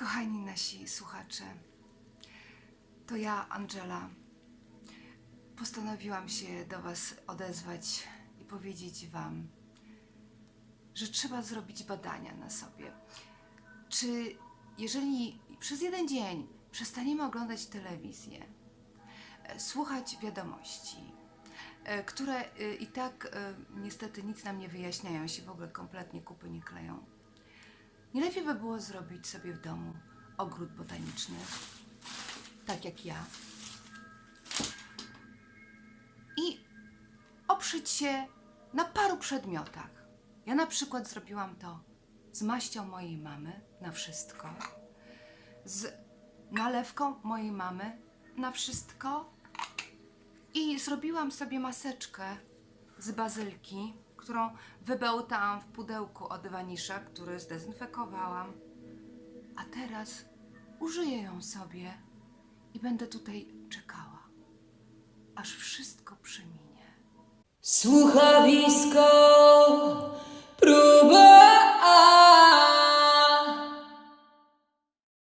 Kochani nasi słuchacze, to ja, Angela, postanowiłam się do Was odezwać i powiedzieć Wam, że trzeba zrobić badania na sobie. Czy jeżeli przez jeden dzień przestaniemy oglądać telewizję, e, słuchać wiadomości, e, które e, i tak niestety nic nam nie wyjaśniają, się w ogóle kompletnie kupy nie kleją, nie lepiej by było zrobić sobie w domu ogród botaniczny, tak jak ja, i oprzeć się na paru przedmiotach. Ja na przykład zrobiłam to z maścią mojej mamy na wszystko, z nalewką mojej mamy na wszystko i zrobiłam sobie maseczkę z bazylki, którą wybełtałam w pudełku od wanisza, który zdezynfekowałam. A teraz użyję ją sobie i będę tutaj czekała, aż wszystko przeminie. Słuchawisko